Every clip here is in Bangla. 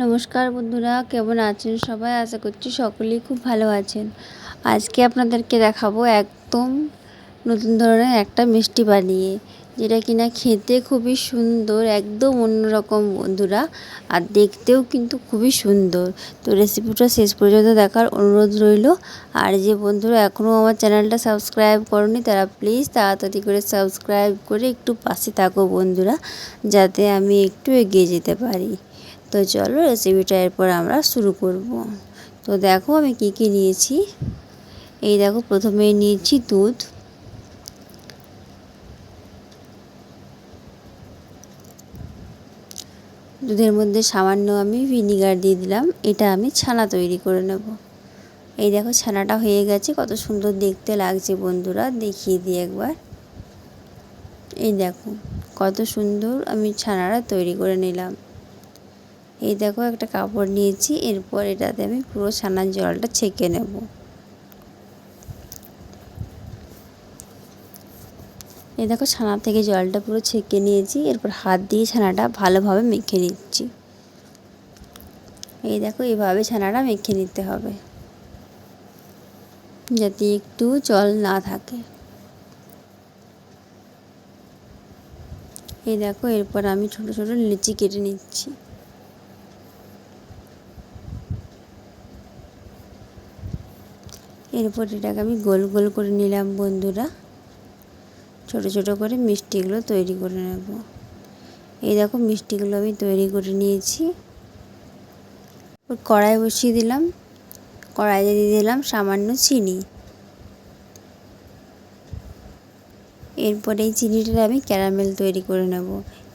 নমস্কার বন্ধুরা, কেমন আছেন সবাই? আশা করছি সকলেই খুব ভালো আছেন। আজকে আপনাদেরকে দেখাবো একদম নতুন ধরনের একটা মিষ্টি বানিয়ে, যেটা কিনা খেতে খুবই সুন্দর, একদম অন্যরকম বন্ধুরা, আর দেখতেও কিন্তু খুবই সুন্দর। তো রেসিপিটা শেষ পর্যন্ত দেখার অনুরোধ রইল। আর যে বন্ধুরা এখনও আমার চ্যানেলটা সাবস্ক্রাইব করনি, তারা প্লিজ তাড়াতাড়ি করে সাবস্ক্রাইব করে একটু পাশে থাকো বন্ধুরা, যাতে আমি একটু এগিয়ে যেতে পারি। তো চলো রেসিপিটা এরপর আমরা শুরু করব। তো দেখো আমি কি কি নিয়েছি। এই দেখো প্রথমে নিয়েছি দুধ। দুধের মধ্যে সামান্য আমি ভিনিগার দিয়ে দিলাম। এটা আমি ছানা তৈরি করে নেব। এই দেখো ছানাটা হয়ে গেছে। কত সুন্দর দেখতে লাগছে বন্ধুরা। দেখিয়ে দিই একবার। এই দেখো, কত সুন্দর আমি ছানাটা তৈরি করে নিলাম। এই দেখো একটা কাপড় নিয়েছি, এরপর এটাতে আমি পুরো ছানার জলটা ছেঁকে নেব। এই দেখো ছানা থেকে জলটা পুরো ছেঁকে নিয়েছি, এরপর হাত দিয়ে ছানাটা ভালোভাবে মেখে নিচ্ছি। এই দেখো এইভাবে ছানাটা মেখে নিতে হবে, যাতে একটু জল না থাকে। এই দেখো এরপর আমি ছোট ছোট লিচি কেটে নিচ্ছি। এরপর এটাকে আমি গোল গোল করে নিলাম বন্ধুরা। ছোট ছোট করে মিষ্টিগুলো তৈরি করে নেব। এই দেখো মিষ্টিগুলো আমি তৈরি করে নিয়েছি। কড়াই বসিয়ে দিলাম। কড়াইতে দিয়ে দিলাম সামান্য চিনি। এরপরে এই চিনিটা আমি ক্যারামেল তৈরি করে নেব।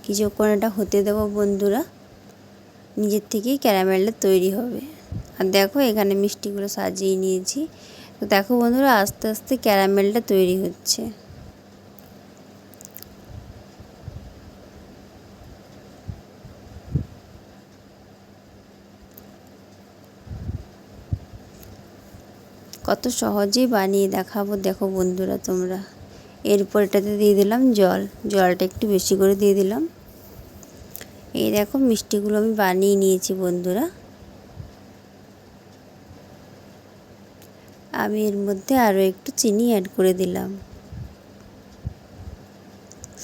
কিছুক্ষণ এটা হতে দেবো বন্ধুরা। নিজের থেকেই ক্যারামেলটা তৈরি হবে। আর দেখো এখানে মিষ্টিগুলো সাজিয়ে নিয়েছি। তো দেখো বন্ধুরা, আস্তে আস্তে ক্যারামেলটা তৈরি হচ্ছে। কত সহজেই বানিয়ে দেখাবো, দেখো বন্ধুরা তোমরা। এরপর এটাতে দিয়ে দিলাম জল। জলটা একটু বেশি করে দিয়ে দিলাম। এই দেখো মিষ্টিগুলো আমি বানিয়ে নিয়েছি বন্ধুরা। আমি এর মধ্যে আরও একটু চিনি অ্যাড করে দিলাম।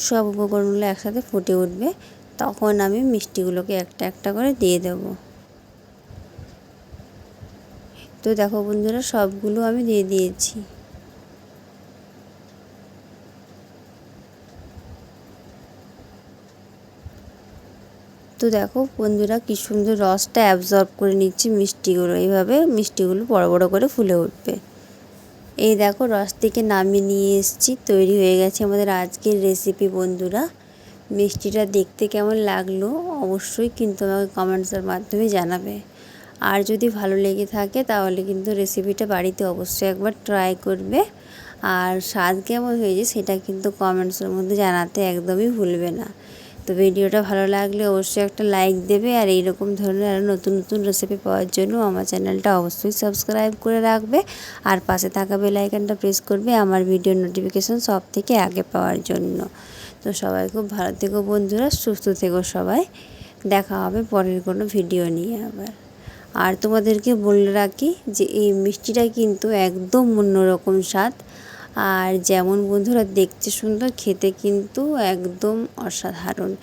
সব উপকরণগুলো একসাথে ফুটে উঠবে, তখন আমি মিষ্টিগুলোকে একটা একটা করে দিয়ে দেব। তো দেখো বন্ধুরা, সবগুলো আমি দিয়ে দিয়েছি। তো দেখো বন্ধুরা কি সুন্দর রসটা অ্যাবজর্ব করে নিচ্ছে মিষ্টিগুলো। এইভাবে মিষ্টিগুলো বড় বড় করে ফুলে উঠবে। এই দেখো রস থেকে নামিয়ে নিয়ে এসেছি, তৈরি হয়ে গেছে আমাদের আজকের রেসিপি বন্ধুরা। মিষ্টিটা দেখতে কেমন লাগল অবশ্যই কিন্তু আমাকে কমেন্টসের মাধ্যমে জানাবে। আর যদি ভালো লেগে থাকে তাহলে কিন্তু রেসিপিটা বাড়িতে অবশ্যই একবার ট্রাই করবে। আর স্বাদ কেমন হয়েছে সেটা কিন্তু কমেন্টসের মধ্যে জানাতে একদমই ভুলবে না। তো ভিডিওটা ভালো লাগলে অবশ্যই একটা লাইক দেবে আর এইরকম ধরনের আরও নতুন নতুন রেসিপি পাওয়ার জন্য আমার চ্যানেলটা অবশ্যই সাবস্ক্রাইব করে রাখবে। আর পাশে থাকা বেলাইকানটা প্রেস করবে আমার ভিডিও নোটিফিকেশান সব থেকে আগে পাওয়ার জন্য। তো সবাই খুব ভালো থেকো বন্ধুরা, সুস্থ থেকো সবাই। দেখা হবে পরের কোনো ভিডিও নিয়ে আবার। আর তোমাদেরকে বলে রাখি যে এই মিষ্টিটা কিন্তু একদম অন্যরকম স্বাদ। আর যেমন বন্ধুরা দেখতে সুন্দর, খেতে কিন্তু একদম অসাধারণ,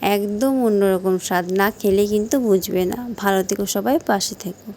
একদম অন্যরকম স্বাদ না খেলে কিন্তু বুঝবে না। ভালো থেকো সবাই, পাশে থেকো।